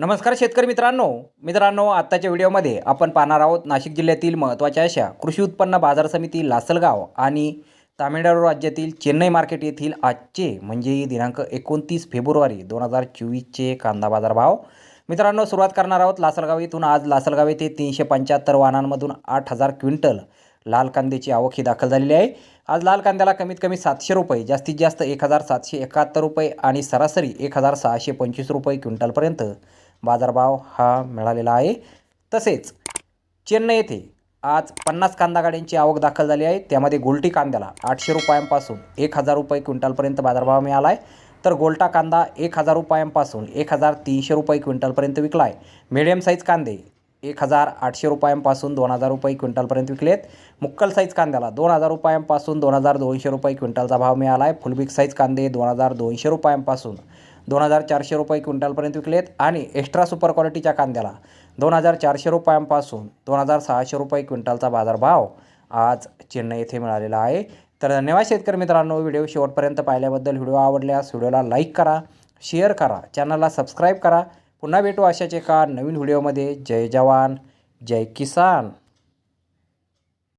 नमस्कार शेतकरी मित्रांनो. मित्रांनो आत्ताच्या व्हिडिओमध्ये आपण पाहणार आहोत नाशिक जिल्ह्यातील महत्त्वाच्या अशा कृषी उत्पन्न बाजार समिती लासलगाव आणि तामिळनाडू राज्यातील चेन्नई मार्केट येथील आजचे म्हणजे दिनांक एकोणतीस फेब्रुवारी दोन हजार चोवीसचे कांदा बाजार भाव मित्रांनो सुरुवात करणार आहोत लासलगाव येथून. आज लासलगाव येथे तीनशे पंच्याहत्तर वाहनांमधून आठ हजार क्विंटल लाल कांद्याची आवक ही दाखल झालेली आहे. आज लाल कांद्याला कमीत कमी सातशे रुपये जास्तीत जास्त एक हजार सातशे एकाहत्तर रुपये आणि सरासरी एक हजार सहाशे पंचवीस रुपये क्विंटलपर्यंत बाजारभाव हा मिळालेला आहे. तसेच चेन्नई येथे आज पन्नास कांदा गाड्यांची आवक दाखल झाली आहे. त्यामध्ये गोल्टी कांद्याला आठशे रुपयांपासून एक हजार रुपये क्विंटलपर्यंत बाजारभाव मिळाला आहे तर गोल्टा कांदा एक हजार रुपयांपासून एक हजार तीनशे रुपये क्विंटलपर्यंत विकला आहे मिडियम साईज कांदे एक हजार आठशे रुपयांपासून दोन हजार रुपये क्विंटलपर्यंत विकलेत. मुक्कल साईज कांद्याला दोन हजार रुपयांपासून दोन हजार दोनशे रुपये क्विंटलचा भाव मिळाला आहे फुलबिग साईज कांदे दोन हजार दोनशे रुपयांपासून दोन हजार चारशे रुपये क्विंटलपर्यंत विकलेत आणि एक्स्ट्रा सुपर क्वालिटीच्या कांद्याला दोन हजार चारशे रुपयांपासून दोन हजार सहाशे रुपये क्विंटलचा बाजारभाव आज चेन्नई येथे मिळालेला आहे. तर धन्यवाद शेतकरी मित्रांनो व्हिडिओ शेवटपर्यंत पाहिल्याबद्दल व्हिडिओ आवडल्यास व्हिडिओला लाईक करा शेअर करा चॅनलला सबस्क्राईब करा. पुन्हा भेटू अशाच एका नवीन व्हिडिओमध्ये. जय जवान जय किसान.